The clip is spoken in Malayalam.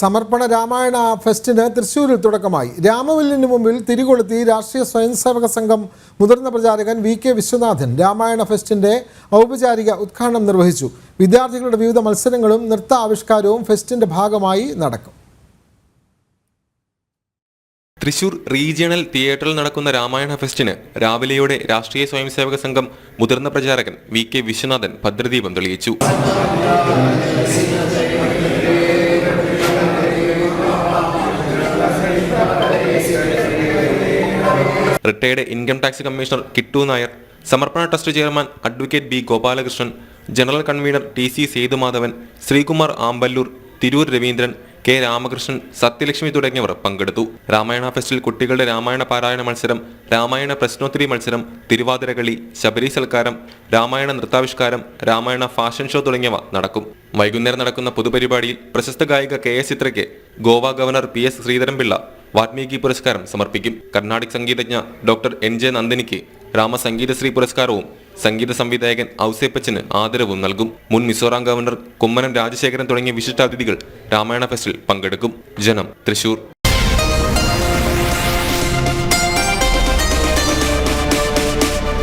സമർപ്പണ രാമായണ ഫെസ്റ്റിന് തൃശ്ശൂരിൽ തുടക്കമായി. രാമവില്ലിന് മുമ്പിൽ തിരികൊളുത്തി രാഷ്ട്രീയ സ്വയംസേവക സംഘം മുതിർന്ന പ്രചാരകൻ വി കെ വിശ്വനാഥൻ രാമായണ ഫെസ്റ്റിന്റെ ഔപചാരിക ഉദ്ഘാടനം നിർവഹിച്ചു. വിദ്യാർത്ഥികളുടെ വിവിധ മത്സരങ്ങളും നൃത്ത ആവിഷ്കാരവും ഫെസ്റ്റിന്റെ ഭാഗമായി നടക്കും. തൃശൂർ റീജിയണൽ തിയേറ്ററിൽ നടക്കുന്ന രാമായണ ഫെസ്റ്റിന് രാവിലെയോടെ രാഷ്ട്രീയ സ്വയംസേവക സംഘം മുതിർന്ന പ്രചാരകൻ വി കെ വിശ്വനാഥൻ ഭദ്രദീപം തെളിയിച്ചു. Retired income tax commissioner Kittu Nair Samarppana trust chairman advocate B Gopalakrishnan general convenor T C Sethumadhavan Sreekumar Amballoor Tirur Raveendran K Ramakrishnan Sathyalakshmi തുടങ്ങിയവർ പങ്കെടുത്തു. രാമായണ ഫെസ്റ്റിൽ കുട്ടികളുടെ രാമായണ പാരായണ മത്സരം രാമായണ പ്രശ്നോത്തരി മത്സരം തിരുവാതിരകളി ശബരി സൽക്കാരം രാമായണ നൃത്താവിഷ്കാരം രാമായണ ഫാഷൻ ഷോ തുടങ്ങിയവ നടക്കും. വൈകുന്നേരം നടക്കുന്ന പൊതുപരിപാടിയിൽ പ്രശസ്ത ഗായിക K S ചിത്രയ്ക്ക് Goa governor P S Sreedharan Pillai Valmiki പുരസ്കാരം സമർപ്പിക്കും. കർണാടിക് സംഗീതജ്ഞ ഡോക്ടർ എൻ ജെ നന്ദിനിക്ക് രാമസംഗീതശ്രീ പുരസ്കാരവും സംഗീത സംവിധായകൻ ഔസേപ്പച്ചന് ആദരവും നൽകും. മുൻ മിസോറാം ഗവർണർ കുമ്മനം രാജശേഖരൻ തുടങ്ങിയ വിശിഷ്ടാതിഥികൾ രാമായണ ഫെസ്റ്റിൽ പങ്കെടുക്കും. ജനം തൃശൂർ.